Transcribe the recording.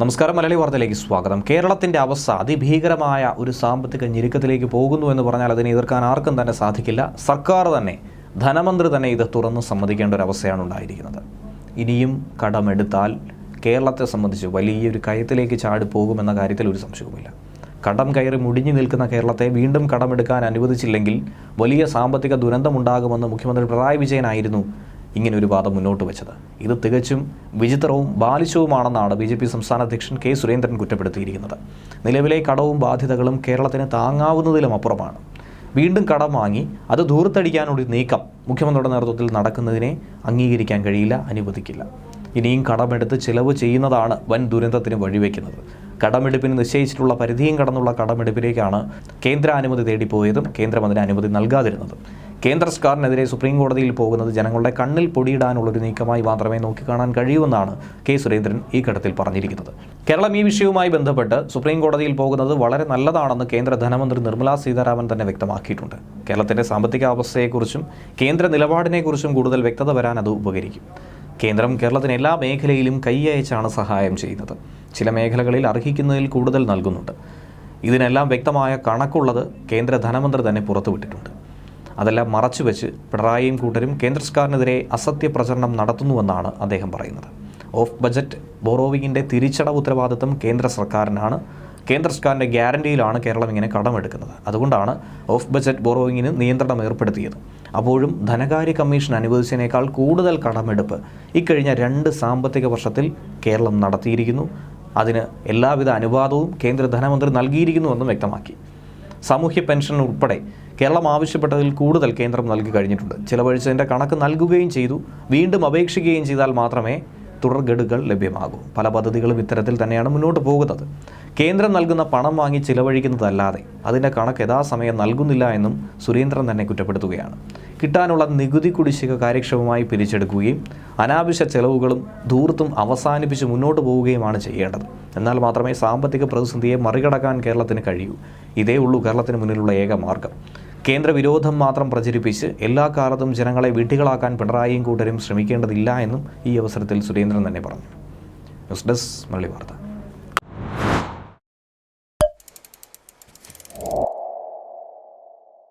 നമസ്കാരം മലയാളി വാർത്തയിലേക്ക് സ്വാഗതം. കേരളത്തിന്റെ അവസ്ഥ അതിഭീകരമായ ഒരു സാമ്പത്തിക ഞെരുക്കത്തിലേക്ക് പോകുന്നു എന്ന് പറഞ്ഞാൽ അതിനെ എതിർക്കാൻ ആർക്കും തന്നെ സാധിക്കില്ല. സർക്കാർ തന്നെ ധനമന്ത്രി തന്നെ ഇത് തുറന്ന് സമ്മതിക്കേണ്ട ഒരു അവസ്ഥയാണ് ഉണ്ടായിരിക്കുന്നത്. ഇനിയും കടമെടുത്താൽ കേരളത്തെ സംബന്ധിച്ച് വലിയൊരു കയത്തിലേക്ക് ചാടി പോകുമെന്ന കാര്യത്തിൽ ഒരു സംശയവുമില്ല. കടം കയറി മുടിഞ്ഞു നിൽക്കുന്ന കേരളത്തെ വീണ്ടും കടമെടുക്കാൻ അനുവദിച്ചില്ലെങ്കിൽ വലിയ സാമ്പത്തിക ദുരന്തമുണ്ടാകുമെന്ന് മുഖ്യമന്ത്രി പിണറായി വിജയനായിരുന്നു ഇങ്ങനെ ഒരു വാദം മുന്നോട്ട് വെച്ചത്. ഇത് തികച്ചും വിചിത്രവും ബാലിശവുമാണെന്നാണ് ബി ജെ പി സംസ്ഥാന അധ്യക്ഷൻ കെ സുരേന്ദ്രൻ കുറ്റപ്പെടുത്തിയിരിക്കുന്നത്. നിലവിലെ കടവും ബാധ്യതകളും കേരളത്തിന് താങ്ങാവുന്നതിലും അപ്പുറമാണ്. വീണ്ടും കടം വാങ്ങി അത് ദൂരത്തടിക്കാനൊരു നീക്കം മുഖ്യമന്ത്രിയുടെ നേതൃത്വത്തിൽ നടക്കുന്നതിനെ അംഗീകരിക്കാൻ കഴിയില്ല അനുവദിക്കില്ല. ഇനിയും കടമെടുത്ത് ചിലവ് ചെയ്യുന്നതാണ് വൻ ദുരന്തത്തിന് വഴിവെക്കുന്നത്. കടമെടുപ്പിന് നിശ്ചയിച്ചിട്ടുള്ള പരിധിയും കടന്നുള്ള കടമെടുപ്പിലേക്കാണ് കേന്ദ്ര അനുമതി തേടിപ്പോയതും കേന്ദ്രമന്ത്രി അനുമതി നൽകാതിരുന്നതും. കേന്ദ്ര സർക്കാരിനെതിരെ സുപ്രീം കോടതിയിൽ പോകുന്നത് ജനങ്ങളുടെ കണ്ണിൽ പൊടിയിടാനുള്ളൊരു നീക്കമായി മാത്രമേ നോക്കിക്കാണാൻ കഴിയൂവെന്നാണ് കെ സുരേന്ദ്രൻ ഈ ഘട്ടത്തിൽ പറഞ്ഞിരിക്കുന്നത്. കേരളം ഈ വിഷയവുമായി ബന്ധപ്പെട്ട് സുപ്രീം കോടതിയിൽ പോകുന്നത് വളരെ നല്ലതാണെന്ന് കേന്ദ്ര ധനമന്ത്രി നിർമ്മലാ സീതാരാമൻ തന്നെ വ്യക്തമാക്കിയിട്ടുണ്ട്. കേരളത്തിന്റെ സാമ്പത്തിക അവസ്ഥയെക്കുറിച്ചും കേന്ദ്ര നിലപാടിനെക്കുറിച്ചും കൂടുതൽ വ്യക്തത വരാൻ അത് ഉപകരിക്കും. കേന്ദ്രം കേരളത്തിന് എല്ലാ മേഖലയിലും കൈയയച്ചാണ് സഹായം ചെയ്യുന്നത്. ചില മേഖലകളിൽ അർഹിക്കുന്നതിൽ കൂടുതൽ നൽകുന്നുണ്ട്. ഇതിനെല്ലാം വ്യക്തമായ കണക്കുള്ളത് കേന്ദ്ര ധനമന്ത്രി തന്നെ പുറത്തുവിട്ടിട്ടുണ്ട്. അതെല്ലാം മറച്ചുവെച്ച് പിണറായിയും കൂട്ടരും കേന്ദ്ര സർക്കാരിനെതിരെ അസത്യ പ്രചരണം നടത്തുന്നുവെന്നാണ് അദ്ദേഹം പറയുന്നത്. ഓഫ് ബജറ്റ് ബോറോവിങ്ങിന്റെ തിരിച്ചടവ് ഉത്തരവാദിത്തം കേന്ദ്ര സർക്കാരിനാണ്. കേന്ദ്ര സർക്കാരിന്റെ ഗ്യാരണ്ടിയിലാണ് കേരളം ഇങ്ങനെ കടമെടുക്കുന്നത്. അതുകൊണ്ടാണ് ഓഫ് ബജറ്റ് ബോറോവിങ്ങിന് നിയന്ത്രണം ഏർപ്പെടുത്തിയത്. അപ്പോഴും ധനകാര്യ കമ്മീഷൻ അനുവദിച്ചതിനേക്കാൾ കൂടുതൽ കടമെടുപ്പ് ഇക്കഴിഞ്ഞ രണ്ട് സാമ്പത്തിക വർഷത്തിൽ കേരളം നടത്തിയിരിക്കുന്നു. അതിന് എല്ലാവിധ അനുവാദവും കേന്ദ്ര ധനമന്ത്രി നൽകിയിരിക്കുന്നുവെന്നും വ്യക്തമാക്കി. സാമൂഹ്യ പെൻഷൻ ഉൾപ്പെടെ കേരളം ആവശ്യപ്പെട്ടതിൽ കൂടുതൽ കേന്ദ്രം നൽകി കഴിഞ്ഞിട്ടുണ്ട്. ചിലവഴിച്ചതിന്റെ കണക്ക് നൽകുകയും ചെയ്തു. വീണ്ടും അപേക്ഷിക്കുകയും ചെയ്താൽ മാത്രമേ തുടർഗഡുകൾ ലഭ്യമാകൂ. പല പദ്ധതികളും ഇത്തരത്തിൽ തന്നെയാണ് മുന്നോട്ട് പോകുന്നത്. കേന്ദ്രം നൽകുന്ന പണം വാങ്ങി ചിലവഴിക്കുന്നതല്ലാതെ അതിന്റെ കണക്ക് യഥാസമയം നൽകുന്നില്ല എന്നും സുരേന്ദ്രൻ തന്നെ കുറ്റപ്പെടുത്തുകയാണ്. കിട്ടാനുള്ള നികുതി കുടിശ്ശിക കാര്യക്ഷമമായി പിരിച്ചെടുക്കുകയും അനാവശ്യ ചെലവുകളും ധൂർത്തും അവസാനിപ്പിച്ച് മുന്നോട്ട് പോവുകയുമാണ് ചെയ്യേണ്ടത്. എന്നാൽ മാത്രമേ സാമ്പത്തിക പ്രതിസന്ധിയെ മറികടക്കാൻ കേരളത്തിന് കഴിയൂ. ഇതേ ഉള്ളൂ കേരളത്തിന് മുന്നിലുള്ള ഏക മാർഗം. കേന്ദ്ര വിരോധം മാത്രം പ്രചരിപ്പിച്ച് എല്ലാ കാലത്തും ജനങ്ങളെ വിഡ്ഢികളാക്കാൻ പിണറായിയും കൂട്ടരും ശ്രമിക്കേണ്ടതില്ല എന്നും ഈ അവസരത്തിൽ സുരേന്ദ്രൻ തന്നെ പറഞ്ഞു. ന്യൂസ് ഡെസ്ക് മള്ളി വാർത്ത.